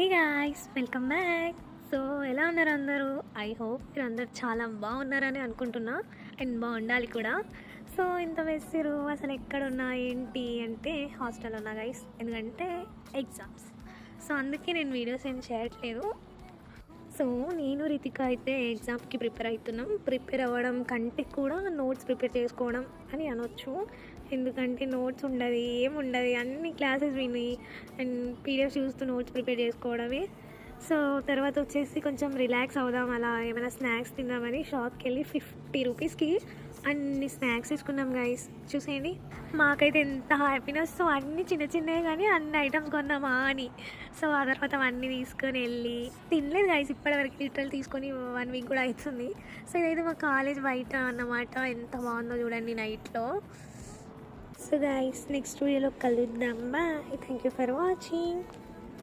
Hey guys welcome back so ఎలా ఉన్నారు అందరూ? ఐ హోప్ మీరు అందరు చాలా బాగున్నారని అనుకుంటున్నా. అండ్ బాగుండాలి కూడా. సో ఇంత వేసిరు అసలు ఎక్కడున్నా ఏంటి అంటే హాస్టల్ ఉన్నా గైస్ ఎందుకంటే ఎగ్జామ్స్ సో అందుకే నేను వీడియోస్ ఏం చేయట్లేదు. సో నేను రితిక అయితే ఎగ్జామ్కి ప్రిపేర్ అవుతున్నాం. ప్రిపేర్ అవ్వడం కంటే కూడా నోట్స్ ప్రిపేర్ చేసుకోవడం అని అనొచ్చు. ఎందుకంటే నోట్స్ ఉండదు ఏముండదు అన్ని క్లాసెస్ విని అండ్ పీడిఎఫ్ చూస్తూ నోట్స్ ప్రిపేర్ చేసుకోవడమే. సో తర్వాత వచ్చేసి కొంచెం రిలాక్స్ అవుదాం అలా ఏమైనా స్నాక్స్ తిందామని షాప్కి వెళ్ళి ఫిఫ్టీ రూపీస్కి అన్ని స్నాక్స్ తీసుకున్నాం గైస్ చూసేయండి. మాకైతే ఎంత హ్యాపీనెస్ సో అన్ని చిన్న చిన్నవి కానీ అన్ని ఐటమ్స్ కొన్నామా అని. సో ఆ తర్వాత అవన్నీ తీసుకొని వెళ్ళి తినలేదు గైస్ ఇప్పటివరకు లిటరల్ తీసుకొని వన్ వీక్ కూడా అవుతుంది. సో ఇదైతే మా కాలేజ్ బయట అన్నమాట. ఎంత బాగుందో చూడండి నైట్లో. సో గైస్ నెక్స్ట్ వీడియోలో కలుద్దాం. Bye thank you for watching